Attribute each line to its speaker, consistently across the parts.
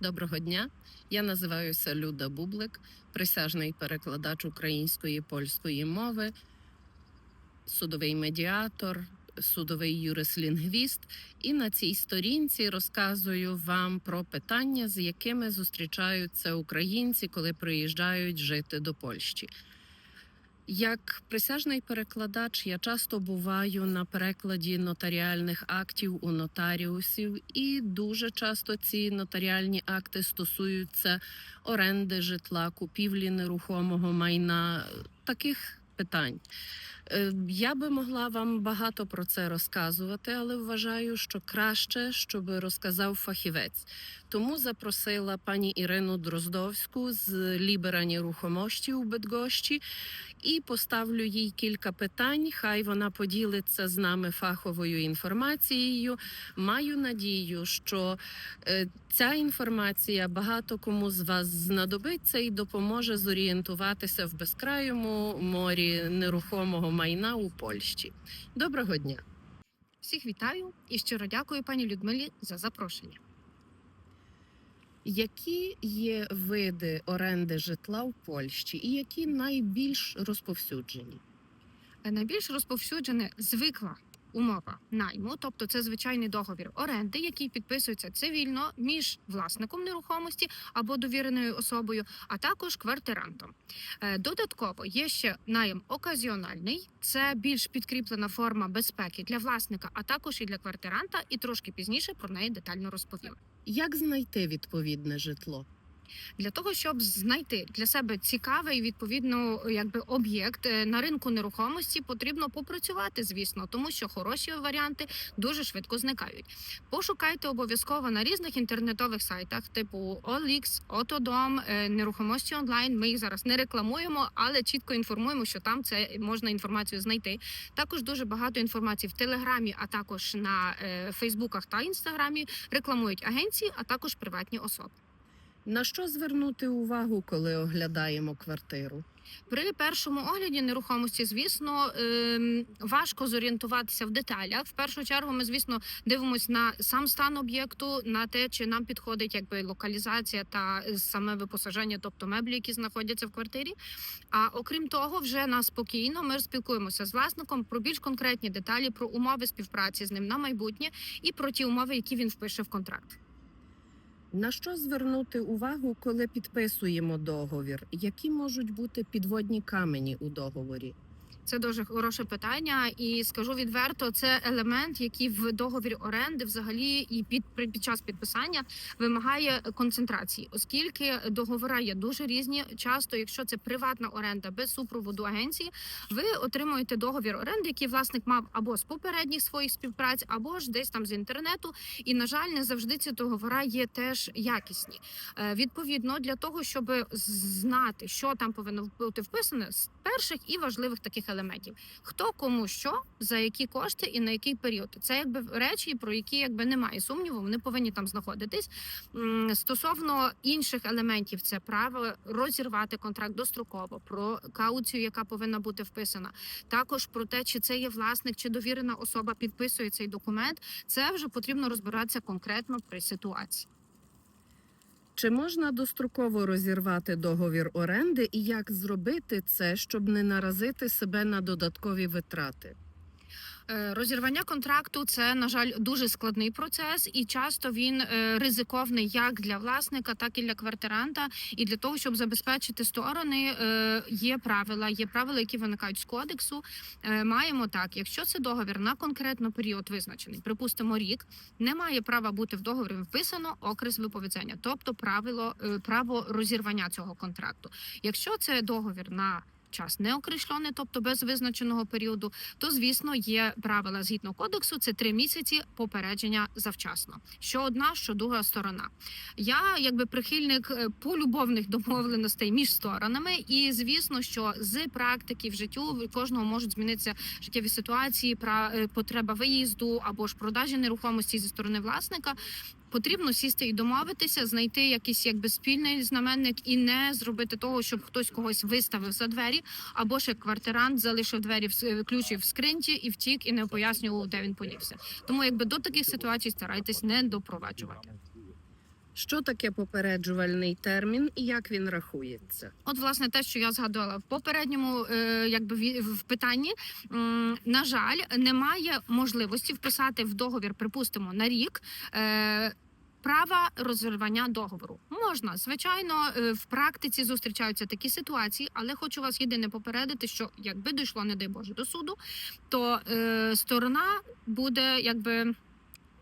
Speaker 1: Доброго дня. Я називаюся Люда Бублик, присяжний перекладач української польської мови, судовий медіатор, судовий юрист-лінгвіст. І на цій сторінці розказую вам про питання, з якими зустрічаються українці, коли приїжджають жити до Польщі. Як присяжний перекладач, я часто буваю на перекладі нотаріальних актів у нотаріусів, і дуже часто ці нотаріальні акти стосуються оренди житла, купівлі нерухомого майна, таких питань. Е, Я би могла вам багато про це розказувати, але вважаю, що краще, щоб розказав фахівець. Тому запросила пані Ірину Дроздовську з Лібера нерухомості у Бедгощі і поставлю їй кілька питань. Хай вона поділиться з нами фаховою інформацією. Маю надію, що е, ця інформація багато кому з вас знадобиться і допоможе зорієнтуватися в безкрайому морі нерухомого майна у Польщі. Доброго дня!
Speaker 2: Всіх вітаю і щиро дякую пані Людмилі за запрошення.
Speaker 1: Які є види оренди житла в Польщі і які найбільш розповсюджені?
Speaker 2: Найбільш розповсюджене звикла умова найму, тобто це звичайний договір оренди, який підписується цивільно між власником нерухомості або довіреною особою, а також квартирантом. Е, Додатково є ще найм оказіональний, це більш підкріплена форма безпеки для власника, а також і для квартиранта, і трошки пізніше про неї детально розповім.
Speaker 1: Як знайти відповідне житло?
Speaker 2: Для того, щоб знайти для себе цікавий відповідно якби об'єкт е, на ринку нерухомості, потрібно попрацювати, звісно, тому що хороші варіанти дуже швидко зникають. Пошукайте обов'язково на різних інтернетових сайтах, типу OLX, Отодом, е, нерухомості онлайн. Ми їх зараз не рекламуємо, але чітко інформуємо, що там це можна інформацію знайти. Також дуже багато інформації в Телеграмі, а також на е, Фейсбуках та Інстаграмі рекламують агенції, а також приватні особи.
Speaker 1: На що звернути увагу, коли оглядаємо квартиру?
Speaker 2: При першому огляді нерухомості, звісно, ем, важко зорієнтуватися в деталях. В першу чергу, ми, звісно, дивимося на сам стан об'єкту, на те, чи нам підходить якби локалізація та саме випосаження, тобто меблі, які знаходяться в квартирі. А окрім того, вже на спокійно ми спілкуємося з власником про більш конкретні деталі, про умови співпраці з ним на майбутнє і про ті умови, які він впише в контракт.
Speaker 1: На що звернути увагу, коли підписуємо договір? Які можуть бути підводні камені у договорі?
Speaker 2: Це дуже хороше питання, і скажу відверто, це елемент, який в договірі оренди взагалі і під під час підписання вимагає концентрації, оскільки договори є дуже різні. Часто, якщо це приватна оренда без супроводу агенції, ви отримуєте договір оренди, який власник мав або з попередніх своїх співпраць, або ж десь там з інтернету. І на жаль, не завжди ці договори є теж якісні. Е, Відповідно, для того, щоб знати, що там повинно бути вписане, з перших і важливих таких елементів: хто кому що, за які кошти і на який період. Це якби речі, про які якби немає сумніву, вони повинні там знаходитись. Стосовно інших елементів, це право розірвати контракт достроково, про кауцію, яка повинна бути вписана. Також про те, чи це є власник, чи довірена особа підписує цей документ. Це вже потрібно розбиратися конкретно при ситуації.
Speaker 1: Чи можна достроково розірвати договір оренди і як зробити це, щоб не наразити себе на додаткові витрати?
Speaker 2: Е, Розірвання контракту це на жаль дуже складний процес, і часто він е, ризиковний як для власника, так і для квартиранта. І для того, щоб забезпечити сторони, е, є правила. Є правила, які виникають з кодексу. Маємо так, якщо це договір на конкретно період визначений, припустимо, рік, не має права бути в договорі вписано окрес виповідання, тобто правило право розірвання цього контракту. Якщо це договір на час не окрещений, тобто без визначеного періоду, то звісно є правила згідно кодексу. Це три місяці попередження завчасно. Що одна, що друга сторона. Я якби прихильник е, полюбовних домовленостей між сторонами, і звісно, що з практики в життю кожного можуть змінитися життєві ситуації, е, потреба виїзду або ж продажі нерухомості зі сторони власника. Потрібно сісти і домовитися, знайти якийсь якби спільний знаменник і не зробити того, щоб хтось когось виставив за двері, або ж як квартирант залишив двері в ключі в скринті і втік, і не пояснював, де він подівся. Тому якби до таких ситуацій старайтесь не допроваджувати.
Speaker 1: Що таке попереджувальний термін і як він рахується?
Speaker 2: От, власне, те, що я згадувала в попередньому, е, якби в питанні, на жаль, немає можливості вписати в договір, припустимо, на рік. Е, Права розірвання договору можна звичайно е, в практиці зустрічаються такі ситуації, але хочу вас єдине попередити, що якби дійшло, не дай Боже, до суду, то е, сторона буде якби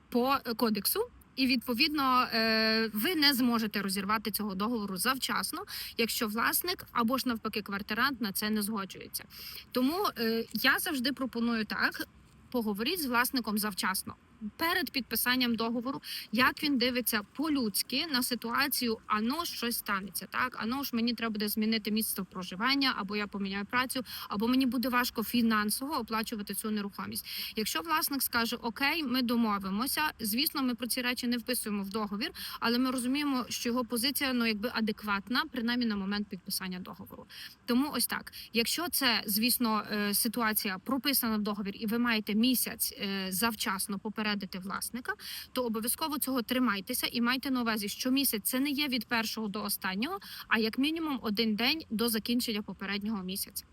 Speaker 2: по кодексу, і відповідно е, ви не зможете розірвати цього договору завчасно, якщо власник або ж навпаки квартирант на це не згоджується. Тому е, я завжди пропоную так: поговоріть з власником завчасно. Перед підписанням договору, як він дивиться по-людськи на ситуацію, ано щось станеться. Так, ано ж мені треба буде змінити місце проживання, або я поміняю працю, або мені буде важко фінансово оплачувати цю нерухомість. Якщо власник скаже Окей, ми домовимося. Звісно, ми про ці речі не вписуємо в договір, але ми розуміємо, що його позиція ну якби адекватна, принаймні на момент підписання договору. Тому ось так. Якщо це, звісно, е, ситуація прописана в договір, і ви маєте місяць е, завчасно попередити власника, то обов'язково цього тримайтеся і майте на увазі, що місяць це не є від першого до останнього, а як мінімум один день до закінчення попереднього місяця.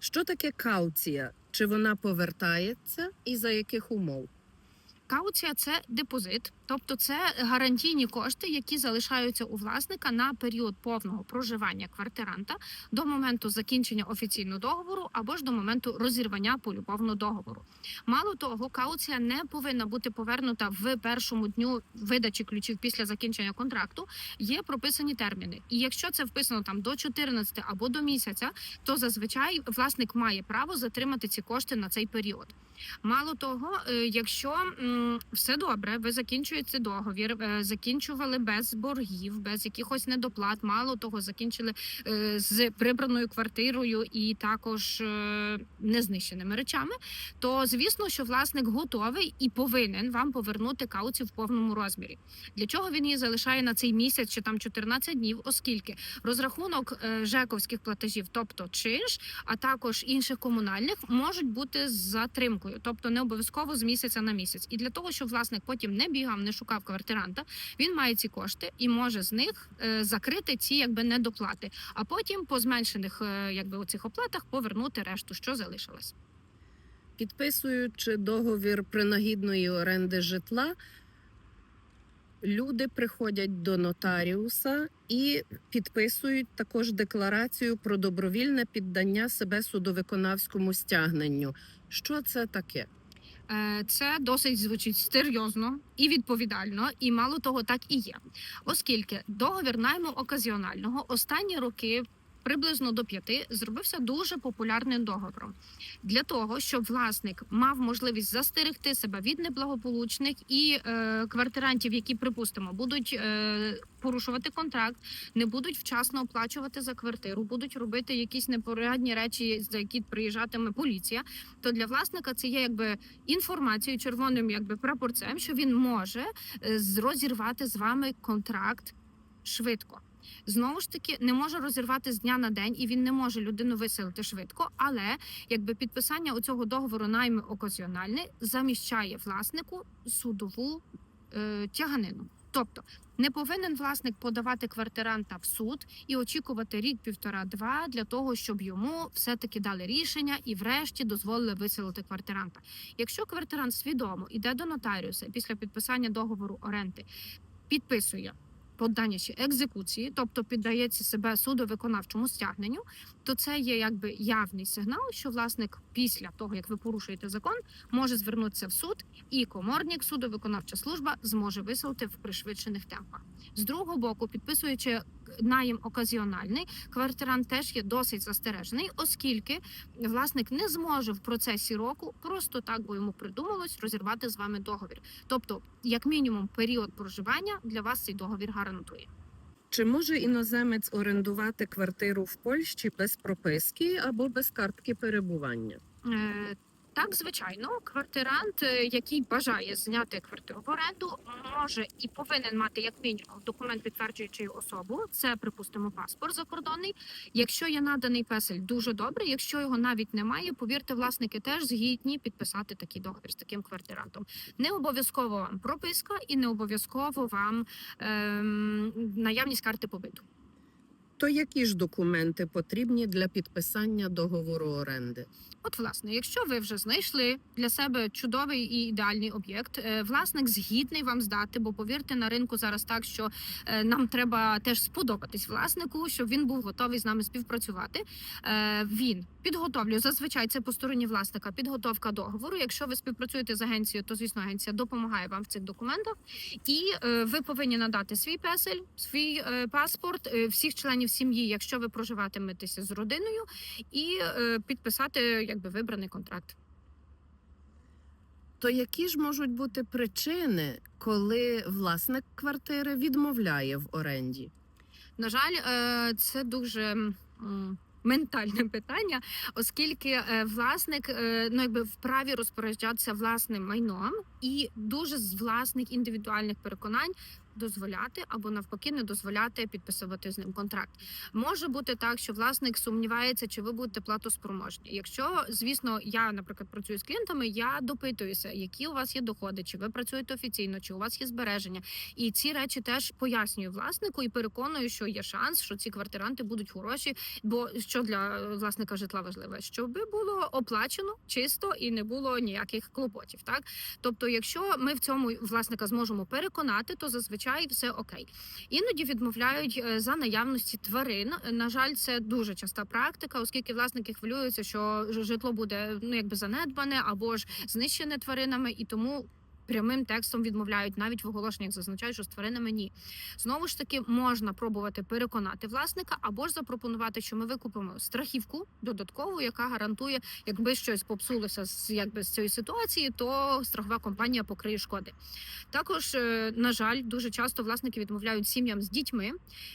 Speaker 1: Що таке кауція? Чи вона повертається і за яких умов?
Speaker 2: Кауція це депозит, тобто це гарантійні кошти, які залишаються у власника на період повного проживання квартиранта до моменту закінчення офіційного договору або ж до моменту розірвання полюбовного договору. Мало того, кауція не повинна бути повернута в першому дню видачі ключів після закінчення контракту. Є прописані терміни, і якщо це вписано там до 14 або до місяця, то зазвичай власник має право затримати ці кошти на цей період. Мало того, е, якщо все добре, ви закінчуєте договір, е, закінчували без боргів, без якихось недоплат. Мало того, закінчили е, з прибраною квартирою і також е, незнищеними речами. То звісно, що власник готовий і повинен вам повернути кауцію в повному розмірі. Для чого він її залишає на цей місяць чи там 14 днів, оскільки розрахунок жековських платежів, тобто чинш, а також інших комунальних, можуть бути з затримкою, тобто не обов'язково з місяця на місяць. І для того, щоб власник потім не бігав, не шукав квартиранта, він має ці кошти і може з них е, закрити ці якби недоплати, а потім по зменшених е, якби оцих оплатах повернути решту, що залишилось.
Speaker 1: Підписуючи договір принагідної оренди житла, люди приходять до нотаріуса і підписують також декларацію про добровільне піддання себе судовиконавському стягненню. Що це таке?
Speaker 2: Е, Це досить звучить серйозно і відповідально, і мало того, так і є, оскільки договір найму оказіонального останні роки. Приблизно до п'яти зробився дуже популярним договором для того, щоб власник мав можливість застерегти себе від неблагополучних і е, квартирантів, які припустимо будуть е, порушувати контракт, не будуть вчасно оплачувати за квартиру, будуть робити якісь непорядні речі, за які приїжджатиме поліція. То для власника це є якби інформацією червоним, якби прапорцем, що він може е, розірвати з вами контракт швидко. Знову ж таки, не може розірвати з дня на день, і він не може людину виселити швидко. Але якби підписання у цього договору найми оказіональний заміщає власнику судову е, тяганину. Тобто не повинен власник подавати квартиранта в суд і очікувати рік, півтора-два для того, щоб йому все-таки дали рішення і, врешті, дозволили виселити квартиранта. Якщо квартирант свідомо йде до нотаріуса після підписання договору оренди, підписує подання чи екзекуції, тобто піддається себе судовиконавчому стягненню, то це є якби явний сигнал, що власник після того, як ви порушуєте закон, може звернутися в суд, і коморник, судовиконавча служба зможе виселити в пришвидшених темпах. З другого боку, підписуючи наєм оказіональний, квартирант теж є досить застережений, оскільки власник не зможе в процесі року просто так, бо йому придумалось розірвати з вами договір. Тобто, як мінімум, період проживання для вас цей договір гарантує.
Speaker 1: Чи може іноземець орендувати квартиру в Польщі без прописки або без картки перебування?
Speaker 2: Так, звичайно, квартирант, е, який бажає зняти квартиру в оренду, може і повинен мати як мінімум документ, підтверджуючи особу. Це, припустимо, паспорт закордонний. Якщо є наданий песель, дуже добре. Якщо його навіть немає, повірте, власники теж згідні підписати такий договір з таким квартирантом. Не обов'язково вам прописка і не обов'язково вам ем, наявність карти побиту.
Speaker 1: То які ж документи потрібні для підписання договору оренди?
Speaker 2: От, власне, якщо ви вже знайшли для себе чудовий і ідеальний об'єкт, е, власник згідний вам здати, бо повірте, на ринку зараз так, що е, нам треба теж сподобатись власнику, щоб він був готовий з нами співпрацювати. Е, Він підготовлює зазвичай це по стороні власника. Підготовка договору. Якщо ви співпрацюєте з агенцією, то звісно агенція допомагає вам в цих документах. І ви повинні надати свій песель, свій паспорт, всіх членів сім'ї, якщо ви проживатиметеся з родиною, і е, підписати якби вибраний контракт.
Speaker 1: То які ж можуть бути причини, коли власник квартири відмовляє в оренді?
Speaker 2: На жаль, е, це дуже ментальне питання, оскільки е, власник ну якби вправі розпоряджатися власним майном і дуже з власних індивідуальних переконань. Дозволяти або навпаки не дозволяти підписувати з ним контракт. Може бути так, що власник сумнівається, чи ви будете платоспроможні. Якщо, звісно, я, наприклад, працюю з клієнтами, я допитуюся, які у вас є доходи, чи ви працюєте офіційно, чи у вас є збереження. І ці речі теж пояснюю власнику і переконую, що є шанс, що ці квартиранти будуть хороші. Бо що для е, власника житла важливе, щоб було оплачено чисто і не було ніяких клопотів. Так, тобто, якщо ми в цьому власника зможемо переконати, то зазвичай все окей. Іноді відмовляють е, за наявності тварин. На жаль, це дуже часта практика, оскільки власники хвилюються, що житло буде ну якби занедбане або ж знищене тваринами, і тому. Прямим текстом відмовляють навіть в оголошеннях зазначають, що з тваринами ні. Знову ж таки, можна пробувати переконати власника або ж запропонувати, що ми викупимо страхівку додаткову, яка гарантує, якби щось попсулося з якби з цієї ситуації, то страхова компанія покриє шкоди. Також, е, на жаль, дуже часто власники відмовляють сім'ям з дітьми.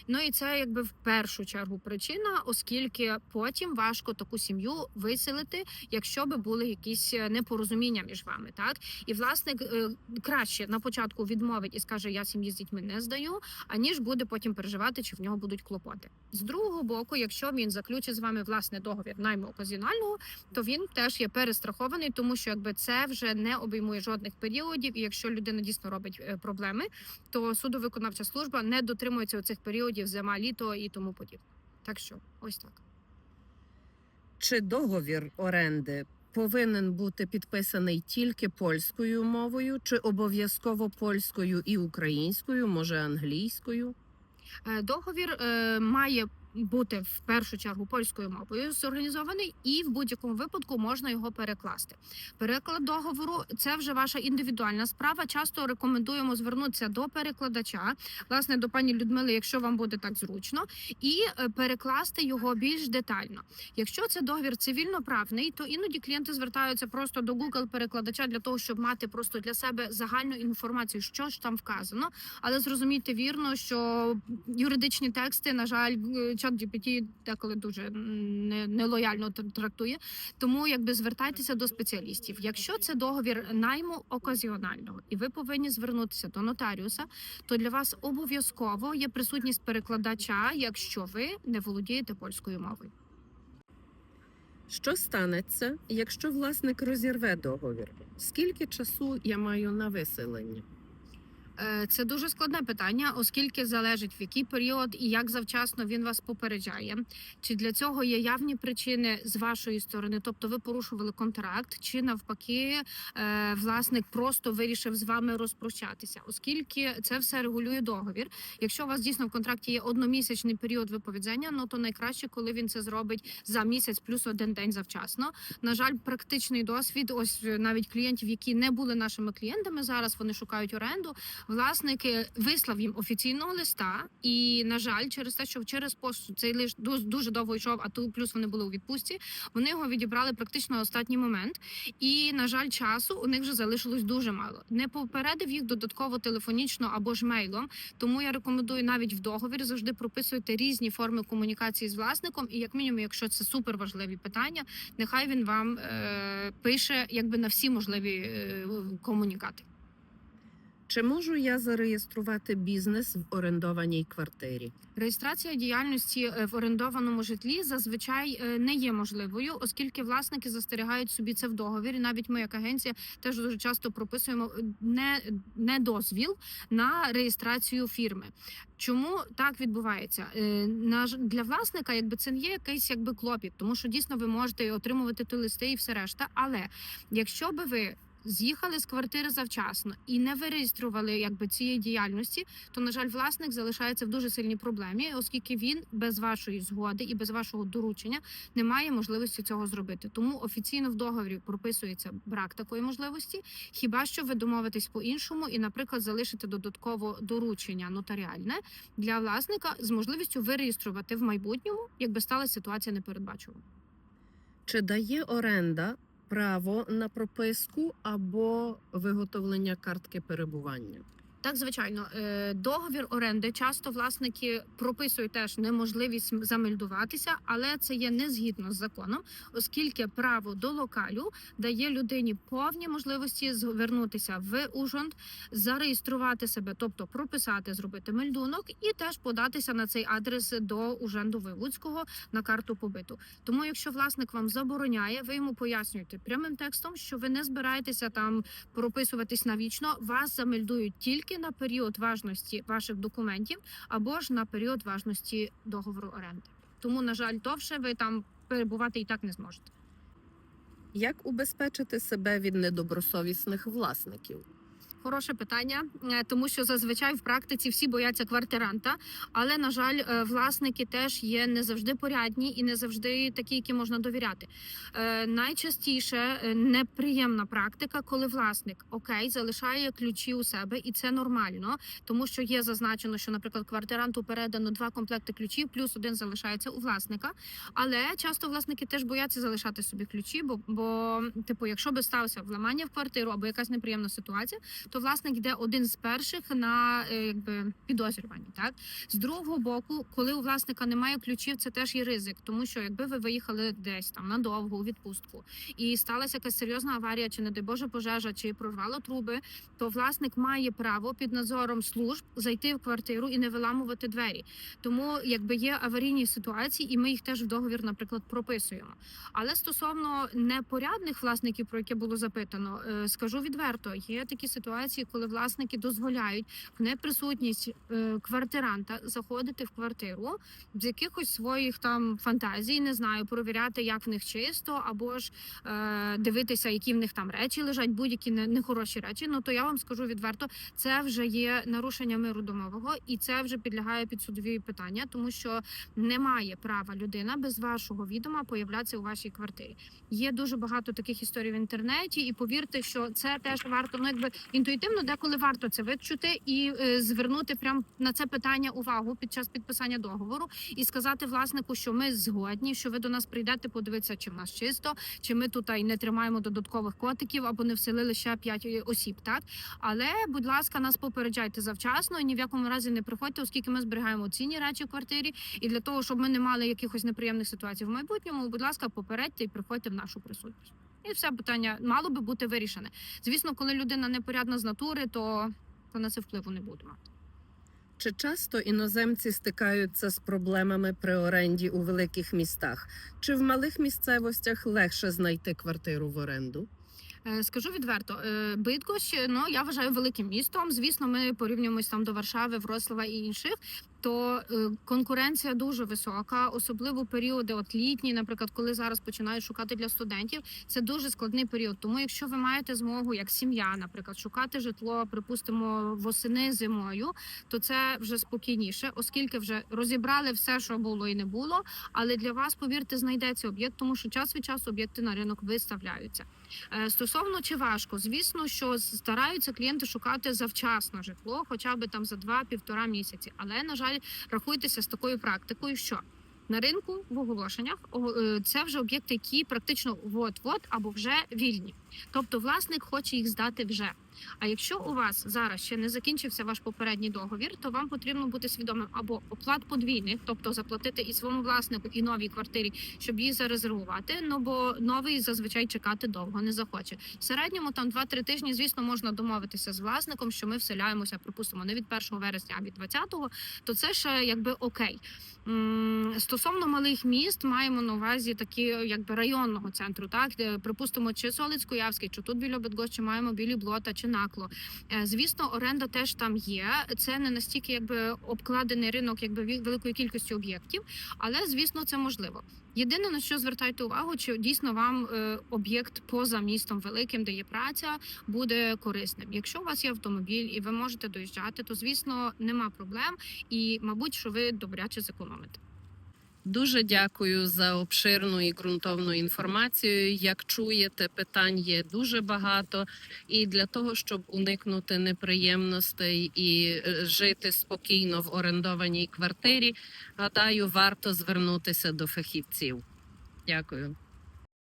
Speaker 2: Ну і це якби в першу чергу причина, оскільки потім важко таку сім'ю виселити, якщо би були якісь е, непорозуміння між вами. Так і власник е, краще на початку відмовить і скаже: Я сім'ї з дітьми не здаю, аніж буде потім переживати, чи в нього будуть клопоти. З другого боку, якщо він заключить з вами власне договір найму оказіонального, то він теж є перестрахований, тому що якби це вже не обіймує жодних періодів. І якщо людина дійсно робить е, проблеми, то судовиконавча служба не дотримується цих періодів зима, літо і тому подібне. Так що ось так.
Speaker 1: Чи договір оренди повинен бути підписаний тільки польською мовою, чи обов'язково польською і українською, може англійською?
Speaker 2: Е, Договір е, має бути в першу чергу польською мовою зорганізований, і в будь-якому випадку можна його перекласти. Переклад договору це вже ваша індивідуальна справа. Часто рекомендуємо звернутися до перекладача, власне, до пані Людмили, якщо вам буде так зручно, і е, перекласти його більш детально. Якщо це договір цивільно-правний, то іноді клієнти звертаються просто до Google перекладача для того, щоб мати просто для себе загальну інформацію, що ж там вказано. Але зрозумійте вірно, що юридичні тексти, на жаль, чат GPT деколи дуже нелояльно трактує. Тому якби звертайтеся до спеціалістів. Якщо це договір найму оказіонального, і ви повинні звернутися до нотаріуса, то для вас обов'язково є присутність перекладача, якщо ви не володієте польською мовою.
Speaker 1: Що станеться, якщо власник розірве договір? Скільки часу я маю на виселення?
Speaker 2: Е, Це дуже складне питання, оскільки залежить в який період і як завчасно він вас попереджає. Чи для цього є явні причини з вашої сторони, тобто ви порушували контракт, чи навпаки, е, власник просто вирішив з вами розпрощатися, оскільки це все регулює договір. Якщо у вас дійсно в контракті є одномісячний період виповідання, ну то найкраще, коли він це зробить за місяць плюс один день завчасно. На жаль, практичний досвід, ось е, навіть клієнтів, які не були нашими клієнтами зараз, вони шукають оренду. Власник е, вислав їм офіційного листа, і на жаль, через те, що через пошту цей лист дуже, довго йшов, а тут плюс вони були у відпустці. Вони його відібрали практично на останній момент. І на жаль, часу у них вже залишилось дуже мало. Не попередив їх додатково телефонічно або ж мейлом. Тому я рекомендую навіть в договір завжди прописуйте різні форми комунікації з власником. І як мінімум, якщо це супер важливі питання, нехай він вам е, пише якби на всі можливі е, комунікати.
Speaker 1: Чи можу я зареєструвати бізнес в орендованій квартирі?
Speaker 2: Реєстрація діяльності е, в орендованому житлі зазвичай е, не є можливою, оскільки власники застерігають собі це в договірі. Навіть ми, як агенція, теж дуже часто прописуємо е, не, не дозвіл на реєстрацію фірми. Чому так відбувається? Для власника, якби це не є якийсь якби клопіт, тому що дійсно ви можете отримувати ті листи і все решта. Але якщо би ви з'їхали з квартири завчасно і не виреєстрували якби цієї діяльності, то на жаль, власник залишається в дуже сильній проблемі, оскільки він без вашої згоди і без вашого доручення не має можливості цього зробити. Тому офіційно в договорі прописується брак такої можливості. Хіба що ви домовитесь по-іншому і, наприклад, залишите додатково доручення нотаріальне для власника з можливістю виреєструвати в майбутньому, якби сталася ситуація непередбачувана.
Speaker 1: Чи дає оренда право на прописку або виготовлення картки перебування?
Speaker 2: Так, звичайно, Е, договір оренди часто власники прописують теж неможливість замельдуватися, але це є не згідно з законом, оскільки право до локалю дає людині повні можливості звернутися в Ужгород, зареєструвати себе, тобто прописати, зробити мельдунок, і теж податися на цей адрес до Уженду Вивудського на карту побиту. Тому, якщо власник вам забороняє, ви йому пояснюєте прямим текстом, що ви не збираєтеся там прописуватись навічно, вас замельдують тільки на період важності ваших документів або ж на період важності договору оренди. Тому, на жаль, довше ви там перебувати і так не зможете.
Speaker 1: Як убезпечити себе від недобросовісних власників?
Speaker 2: Хороше питання, е, тому що зазвичай в практиці всі бояться квартиранта, але на жаль, е, власники теж є не завжди порядні і не завжди такі, які можна довіряти. Е, Найчастіше неприємна практика, коли власник окей залишає ключі у себе, і це нормально, тому що є зазначено, що, наприклад, квартиранту передано два комплекти ключів, плюс один залишається у власника. Але часто власники теж бояться залишати собі ключі, бо, бо типу, якщо би стався вламання в квартиру або якась неприємна ситуація, то власник йде один з перших на е, якби підозрювані. Так з другого боку, коли у власника немає ключів, це теж є ризик, тому що якби ви виїхали десь там надовго у відпустку і сталася якась серйозна аварія, чи не дай Боже пожежа, чи прорвало труби, то власник має право під надзором служб зайти в квартиру і не виламувати двері. Тому якби є аварійні ситуації, і ми їх теж в договір, наприклад, прописуємо. Але стосовно непорядних власників, про яке було запитано, е, скажу відверто, є такі ситуації, коли власники дозволяють в неприсутність е, квартиранта заходити в квартиру з якихось своїх там фантазій, не знаю, перевіряти, як в них чисто, або ж е, дивитися, які в них там речі лежать, будь-які не- нехороші речі. Ну то я вам скажу відверто, це вже є нарушення миру домового, і це вже підлягає під судові питання, тому що не має права людина без вашого відома появлятися у вашій квартирі. Є дуже багато таких історій в інтернеті, і повірте, що це теж варто ну якби інтуїтивно, деколи варто це відчути і е, звернути прям на це питання увагу під час підписання договору і сказати власнику, що ми згодні, що ви до нас прийдете, подивитися, чи в нас чисто, чи ми тут не тримаємо додаткових котиків або не вселили ще п'ять осіб. Так але, будь ласка, нас попереджайте завчасно і ні в якому разі не приходьте, оскільки ми зберігаємо цінні речі в квартирі. І для того, щоб ми не мали якихось неприємних ситуацій в майбутньому, будь ласка, попередьте і приходьте в нашу присутність. І все питання мало би бути вирішене. Звісно, коли людина непорядна з натури, то, то на це впливу не буде мати.
Speaker 1: Чи часто іноземці стикаються з проблемами при оренді у великих містах? Чи в малих місцевостях легше знайти квартиру в оренду?
Speaker 2: Е, Скажу відверто, е, Бидгощ, ну я вважаю великим містом. Звісно, ми порівнюємось там до Варшави, Врослава і інших. То е, конкуренція дуже висока, особливо періоди, от літні, наприклад, коли зараз починають шукати для студентів. Це дуже складний період. Тому, якщо ви маєте змогу, як сім'я, наприклад, шукати житло, припустимо, восени зимою, то це вже спокійніше, оскільки вже розібрали все, що було і не було. Але для вас, повірте, знайдеться об'єкт, тому що час від часу об'єкти на ринок виставляються. Е, Стосовно чи важко, звісно, що стараються клієнти шукати завчасно житло, хоча б там за 2-1,5 місяці. Але на жаль, рахуйтеся з такою практикою, що на ринку в оголошеннях е, це вже об'єкти, які практично от-от або вже вільні. Тобто власник хоче їх здати вже. А якщо у вас зараз ще не закінчився ваш попередній договір, то вам потрібно бути свідомим або оплат подвійних, тобто заплатити і своєму власнику, і новій квартирі, щоб її зарезервувати. Ну бо новий зазвичай чекати довго не захоче. В середньому там 2-3 тижні, звісно, можна домовитися з власником, що ми вселяємося, припустимо, не від 1 вересня, а від 20-го, то це ще якби окей. Стосовно малих міст, маємо на увазі такі, якби районного центру, так де припустимо, чи Солицько-Явський, чи тут біля Бедгощі маємо білі блота чи накло. Е, Звісно, оренда теж там є. Це не настільки якби обкладений ринок, якби великою кількістю об'єктів, але звісно, це можливо. Єдине на що звертайте увагу, чи дійсно вам е, об'єкт поза містом великим, де є праця, буде корисним. Якщо у вас є автомобіль і ви можете доїжджати, то звісно нема проблем, і мабуть, що ви добряче зекономите.
Speaker 1: Дуже дякую за обширну і ґрунтовну інформацію. Як чуєте, питань є дуже багато, і для того, щоб уникнути неприємностей і е, жити спокійно в орендованій квартирі, гадаю, варто звернутися до фахівців. Дякую.